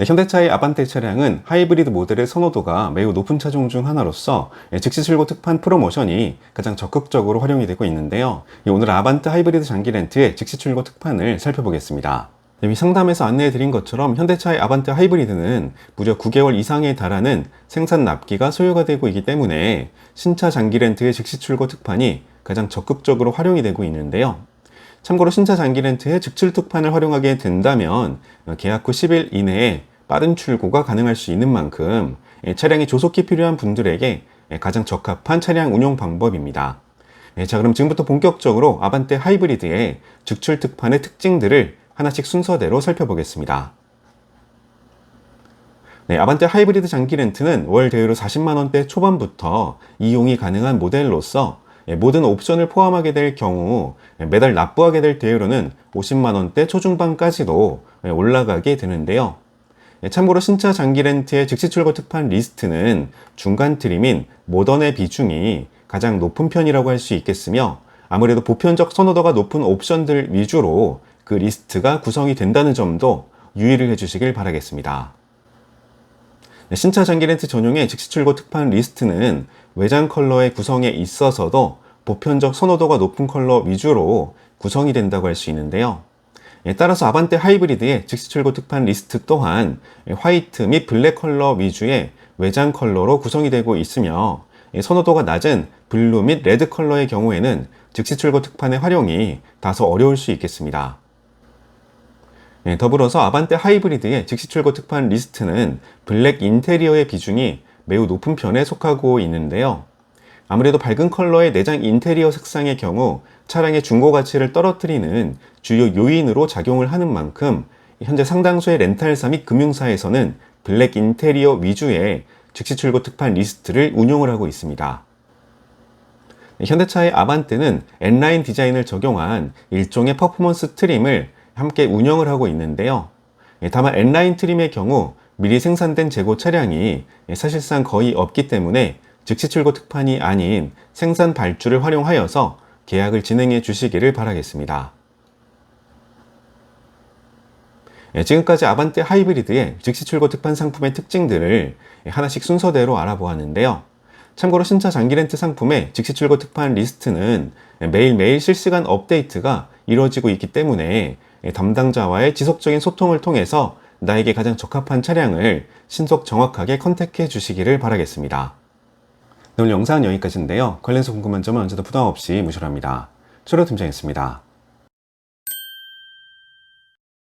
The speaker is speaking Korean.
네, 현대차의 아반떼 차량은 하이브리드 모델의 선호도가 매우 높은 차종 중 하나로서 예, 즉시 출고 특판 프로모션이 가장 적극적으로 활용이 되고 있는데요. 예, 오늘 아반떼 하이브리드 장기 렌트의 즉시 출고 특판을 살펴보겠습니다. 네, 이 상담에서 안내해 드린 것처럼 현대차의 아반떼 하이브리드는 무려 9개월 이상에 달하는 생산 납기가 소요가 되고 있기 때문에 신차 장기 렌트의 즉시 출고 특판이 가장 적극적으로 활용이 되고 있는데요. 참고로 신차 장기 렌트의 즉출 특판을 활용하게 된다면 어, 계약 후 10일 이내에 빠른 출고가 가능할 수 있는 만큼 예, 차량이 조속히 필요한 분들에게 예, 가장 적합한 차량 운용 방법입니다. 예, 자, 그럼 지금부터 본격적으로 아반떼 하이브리드의 즉출 특판의 특징들을 하나씩 순서대로 살펴보겠습니다. 네, 아반떼 하이브리드 장기 렌트는 월 대여로 40만 원대 초반부터 이용이 가능한 모델로서 예, 모든 옵션을 포함하게 될 경우 예, 매달 납부하게 될 대여료는 50만 원대 초중반까지도 예, 올라가게 되는데요. 예, 참고로 신차 장기 렌트의 즉시 출고 특판 리스트는 중간 트림인 모던의 비중이 가장 높은 편이라고 할 수 있겠으며 아무래도 보편적 선호도가 높은 옵션들 위주로 그 리스트가 구성이 된다는 점도 유의를 해주시길 바라겠습니다. 네, 신차 장기 렌트 전용의 즉시 출고 특판 리스트는 외장 컬러의 구성에 있어서도 보편적 선호도가 높은 컬러 위주로 구성이 된다고 할 수 있는데요. 예, 따라서 아반떼 하이브리드의 즉시 출고 특판 리스트 또한 예, 화이트 및 블랙 컬러 위주의 외장 컬러로 구성이 되고 있으며 예, 선호도가 낮은 블루 및 레드 컬러의 경우에는 즉시 출고 특판의 활용이 다소 어려울 수 있겠습니다. 예, 더불어서 아반떼 하이브리드의 즉시 출고 특판 리스트는 블랙 인테리어의 비중이 매우 높은 편에 속하고 있는데요. 아무래도 밝은 컬러의 내장 인테리어 색상의 경우 차량의 중고 가치를 떨어뜨리는 주요 요인으로 작용을 하는 만큼 현재 상당수의 렌탈사 및 금융사에서는 블랙 인테리어 위주의 즉시 출고 특판 리스트를 운용을 하고 있습니다. 현대차의 아반떼는 N라인 디자인을 적용한 일종의 퍼포먼스 트림을 함께 운영을 하고 있는데요. 예, 다만 N라인 트림의 경우 미리 생산된 재고 차량이 사실상 거의 없기 때문에 즉시 출고 특판이 아닌 생산 발주를 활용하여서 계약을 진행해 주시기를 바라겠습니다. 예, 지금까지 아반떼 하이브리드의 즉시 출고 특판 상품의 특징들을 하나씩 순서대로 알아보았는데요. 참고로 신차 장기 렌트 상품의 즉시 출고 특판 리스트는 매일매일 실시간 업데이트가 이루어지고 있기 때문에 담당자와의 지속적인 소통을 통해서 나에게 가장 적합한 차량을 신속 정확하게 컨택해 주시기를 바라겠습니다. 네, 오늘 영상은 여기까지인데요. 관련해서 궁금한 점은 언제든 부담 없이 무시랍니다. 추로 팀장이었습니다.